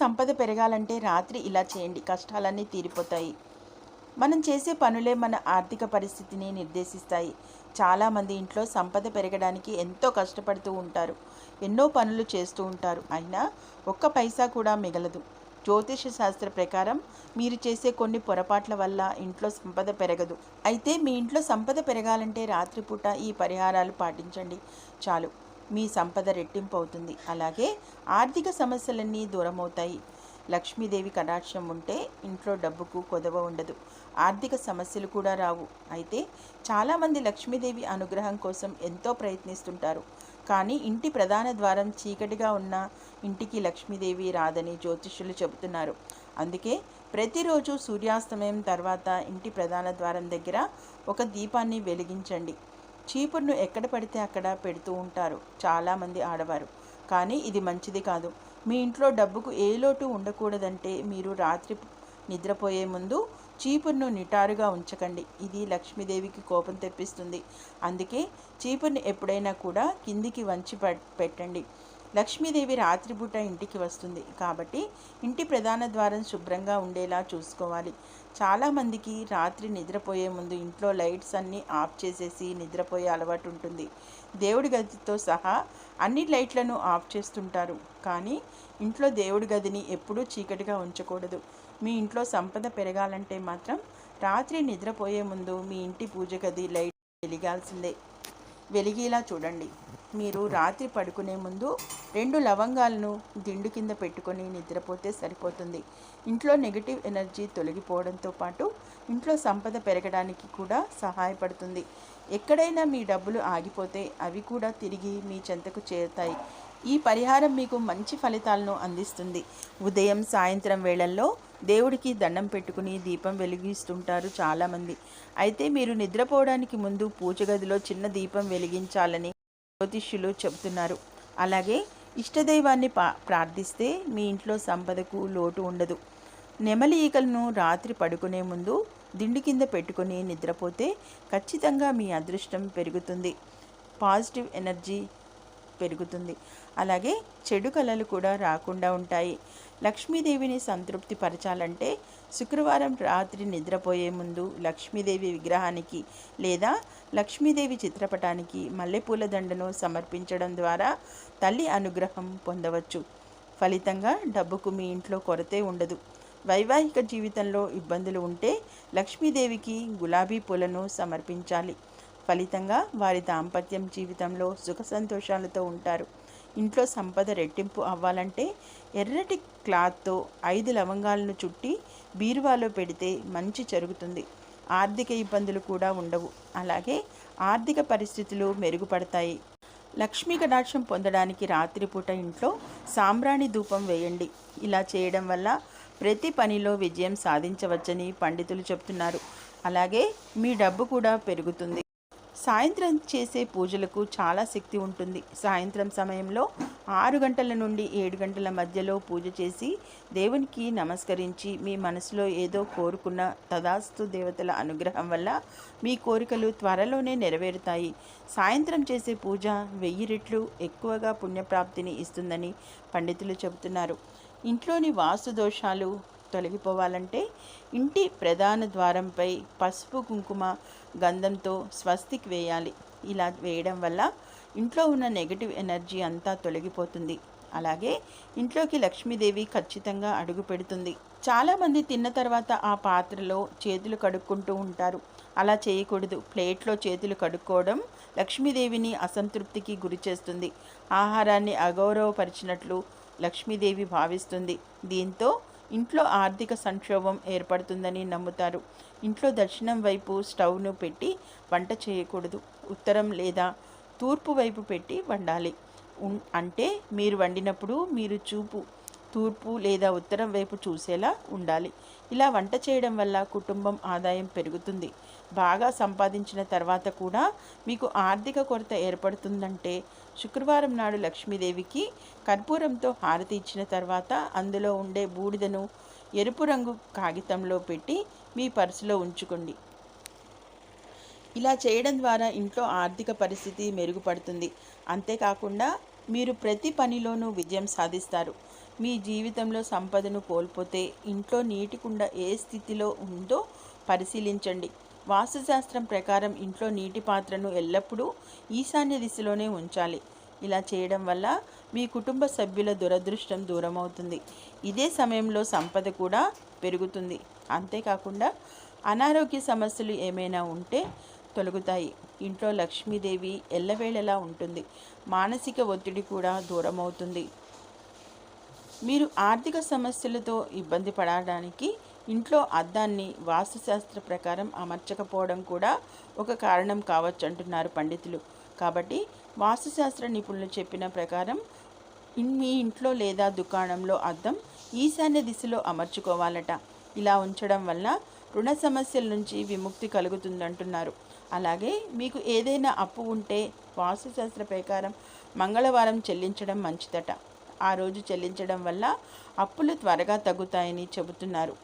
సంపద పెరగాలంటే రాత్రి ఇలా చేయండి కష్టాలన్నీ తీరిపోతాయి. మనం చేసే పనులే మన ఆర్థిక పరిస్థితిని నిర్దేశిస్తాయి. చాలామంది ఇంట్లో సంపద పెరగడానికి ఎంతో కష్టపడుతూ ఉంటారు. ఎన్నో పనులు చేస్తూ ఉంటారు. అయినా ఒక్క పైసా కూడా మిగలదు. జ్యోతిష శాస్త్ర ప్రకారం మీరు చేసే కొన్ని పొరపాట్ల వల్ల ఇంట్లో సంపద పెరగదు. అయితే మీ ఇంట్లో సంపద పెరగాలంటే రాత్రిపూట ఈ పరిహారాలు పాటించండి. చాలు. మీ సంపద రెట్టింపు అవుతుంది అలాగే ఆర్థిక సమస్యలన్నీ దూరమవుతాయి. లక్ష్మీదేవి కటాక్షం ఉంటే ఇంట్లో డబ్బుకు కొదవ ఉండదు. ఆర్థిక సమస్యలు కూడా రావు. అయితే చాలామంది లక్ష్మీదేవి అనుగ్రహం కోసం ఎంతో ప్రయత్నిస్తుంటారు. కానీ ఇంటి ప్రధాన ద్వారం చీకటిగా ఉన్న ఇంటికి లక్ష్మీదేవి రాదని జ్యోతిష్యులు చెబుతున్నారు. అందుకే ప్రతిరోజు సూర్యాస్తమయం తర్వాత ఇంటి ప్రధాన ద్వారం దగ్గర ఒక దీపాన్ని వెలిగించండి. చీపురును ఎక్కడ పడితే అక్కడ పెడుతూ ఉంటారు. చాలామంది ఆడవారు. కానీ ఇది మంచిది కాదు. మీ ఇంట్లో డబ్బుకు ఏ లోటు ఉండకూడదంటే మీరు రాత్రి నిద్రపోయే ముందు చీపురును నిటారుగా ఉంచకండి. ఇది లక్ష్మీదేవికి కోపం తెప్పిస్తుంది. అందుకే చీపురుని ఎప్పుడైనా కూడా కిందికి వంచి పెట్టండి. లక్ష్మీదేవి రాత్రిపూట ఇంటికి వస్తుంది. కాబట్టి ఇంటి ప్రధాన ద్వారం శుభ్రంగా ఉండేలా చూసుకోవాలి. చాలామందికి రాత్రి నిద్రపోయే ముందు ఇంట్లో లైట్స్ అన్నీ ఆఫ్ చేసేసి నిద్రపోయే అలవాటు ఉంటుంది. దేవుడి గదితో సహా అన్ని లైట్లను ఆఫ్ చేస్తుంటారు. కానీ ఇంట్లో దేవుడి గదిని ఎప్పుడూ చీకటిగా ఉంచకూడదు. మీ ఇంట్లో సంపద పెరగాలంటే మాత్రం రాత్రి నిద్రపోయే ముందు మీ ఇంటి పూజ గది లైట్ వెలిగాల్సిందే. వెలిగేలా చూడండి. మీరు రాత్రి పడుకునే ముందు రెండు లవంగాలను దిండు కింద పెట్టుకొని నిద్రపోతే సరిపోతుంది. ఇంట్లో నెగిటివ్ ఎనర్జీ తొలగిపోవడంతో పాటు ఇంట్లో సంపద పెరగడానికి కూడా సహాయపడుతుంది. ఎక్కడైనా మీ డబ్బులు ఆగిపోతే అవి కూడా తిరిగి మీ చెంతకు చేరుతాయి. ఈ పరిహారం మీకు మంచి ఫలితాలను అందిస్తుంది. ఉదయం సాయంత్రం వేళల్లో దేవుడికి దండం పెట్టుకుని దీపం వెలిగిస్తుంటారు చాలామంది. అయితే మీరు నిద్రపోవడానికి ముందు పూజ గదిలో చిన్న దీపం వెలిగించాలని జ్యోతిష్యులు చెబుతున్నారు. అలాగే ఇష్టదైవాన్ని పా ప్రార్థిస్తే మీ ఇంట్లో సంపదకు లోటు ఉండదు. నెమలి ఈకలను రాత్రి పడుకునే ముందు దిండు కింద పెట్టుకొని నిద్రపోతే ఖచ్చితంగా మీ అదృష్టం పెరుగుతుంది. పాజిటివ్ ఎనర్జీ పెరుగుతుంది. అలాగే చెడు కళలు కూడా రాకుండా ఉంటాయి. లక్ష్మీదేవిని సంతృప్తి పరచాలంటే శుక్రవారం రాత్రి నిద్రపోయే ముందు లక్ష్మీదేవి విగ్రహానికి లేదా లక్ష్మీదేవి చిత్రపటానికి మల్లెపూల దండను సమర్పించడం ద్వారా తల్లి అనుగ్రహం పొందవచ్చు. ఫలితంగా డబ్బుకు మీ ఇంట్లో కొరతే ఉండదు. వైవాహిక జీవితంలో ఇబ్బందులు ఉంటే లక్ష్మీదేవికి గులాబీ పూలను సమర్పించాలి. ఫలితంగా వారి దాంపత్యం జీవితంలో సుఖ సంతోషాలతో ఉంటారు. ఇంట్లో సంపద రెట్టింపు అవ్వాలంటే ఎర్రటి క్లాత్తో ఐదు లవంగాలను చుట్టి బీరువాలో పెడితే మంచి జరుగుతుంది. ఆర్థిక ఇబ్బందులు కూడా ఉండవు. అలాగే ఆర్థిక పరిస్థితులు మెరుగుపడతాయి. లక్ష్మీ కటాక్షం పొందడానికి రాత్రిపూట ఇంట్లో సాంబ్రాణి ధూపం వేయండి. ఇలా చేయడం వల్ల ప్రతి పనిలో విజయం సాధించవచ్చని పండితులు చెప్తున్నారు. అలాగే మీ డబ్బు కూడా పెరుగుతుంది. సాయంత్రం చేసే పూజలకు చాలా శక్తి ఉంటుంది. సాయంత్రం సమయంలో ఆరు గంటల నుండి ఏడు గంటల మధ్యలో పూజ చేసి దేవునికి నమస్కరించి మీ మనసులో ఏదో కోరుకున్న తదాస్తు దేవతల అనుగ్రహం వల్ల మీ కోరికలు త్వరలోనే నెరవేరుతాయి. సాయంత్రం చేసే పూజ వెయ్యి రెట్లు ఎక్కువగా పుణ్యప్రాప్తిని ఇస్తుందని పండితులు చెబుతున్నారు. ఇంట్లోని వాస్తు దోషాలు తొలగిపోవాలంటే ఇంటి ప్రధాన ద్వారంపై పసుపు కుంకుమ గంధంతో స్వస్తిక్ వేయాలి. ఇలా వేయడం వల్ల ఇంట్లో ఉన్న నెగటివ్ ఎనర్జీ అంతా తొలగిపోతుంది. అలాగే ఇంట్లోకి లక్ష్మీదేవి ఖచ్చితంగా అడుగు పెడుతుంది. చాలామంది తిన్న తర్వాత ఆ పాత్రలో చేతులు కడుక్కుంటూ ఉంటారు. అలా చేయకూడదు. ప్లేట్లో చేతులు కడుక్కోవడం లక్ష్మీదేవిని అసంతృప్తికి గురి చేస్తుంది. ఆహారాన్ని అగౌరవపరిచినట్లు లక్ష్మీదేవి భావిస్తుంది. దీంతో ఇంట్లో ఆర్థిక సంక్షోభం ఏర్పడుతుందని నమ్ముతారు. ఇంట్లో దక్షిణం వైపు స్టవ్ను పెట్టి వంట చేయకూడదు. ఉత్తరం లేదా తూర్పు వైపు పెట్టి వండాలి. అంటే మీరు వండినప్పుడు మీరు చూపు తూర్పు లేదా ఉత్తరం వైపు చూసేలా ఉండాలి. ఇలా వంట చేయడం వల్ల కుటుంబం ఆదాయం పెరుగుతుంది. బాగా సంపాదించిన తర్వాత కూడా మీకు ఆర్థిక కొరత ఏర్పడుతుందంటే శుక్రవారం నాడు లక్ష్మీదేవికి కర్పూరంతో హారతి ఇచ్చిన తర్వాత అందులో ఉండే బూడిదను ఎరుపు రంగు కాగితంలో పెట్టి మీ పర్సులో ఉంచుకోండి. ఇలా చేయడం ద్వారా ఇంట్లో ఆర్థిక పరిస్థితి మెరుగుపడుతుంది. అంతేకాకుండా మీరు ప్రతి పనిలోనూ విజయం సాధిస్తారు. మీ జీవితంలో సంపదను కోల్పోతే ఇంట్లో నీటి కుండ ఏ స్థితిలో ఉందో పరిశీలించండి. వాస్తుశాస్త్రం ప్రకారం ఇంట్లో నీటి పాత్రను ఎల్లప్పుడూ ఈశాన్య దిశలోనే ఉంచాలి. ఇలా చేయడం వల్ల మీ కుటుంబ సభ్యుల దురదృష్టం దూరమవుతుంది. ఇదే సమయంలో సంపద కూడా పెరుగుతుంది. అంతేకాకుండా అనారోగ్య సమస్యలు ఏమైనా ఉంటే తొలగుతాయి. ఇంట్లో లక్ష్మీదేవి ఎల్లవేళలా ఉంటుంది. మానసిక ఒత్తిడి కూడా దూరమవుతుంది. మీరు ఆర్థిక సమస్యలతో ఇబ్బంది పడడానికి ఇంట్లో అద్దాన్ని వాస్తుశాస్త్ర ప్రకారం అమర్చకపోవడం కూడా ఒక కారణం కావచ్చు అంటున్నారు పండితులు. కాబట్టి వాస్తుశాస్త్ర నిపుణులు చెప్పిన ప్రకారం మీ ఇంట్లో లేదా దుకాణంలో అద్దం ఈశాన్య దిశలో అమర్చుకోవాలట. ఇలా ఉంచడం వల్ల రుణ సమస్యల నుంచి విముక్తి కలుగుతుందంటున్నారు. అలాగే మీకు ఏదైనా అప్పు ఉంటే వాస్తుశాస్త్ర ప్రకారం మంగళవారం చెల్లించడం మంచిదట. ఆ రోజు చెల్లించడం వల్ల అప్పులు త్వరగా తగ్గుతాయని చెబుతున్నారు.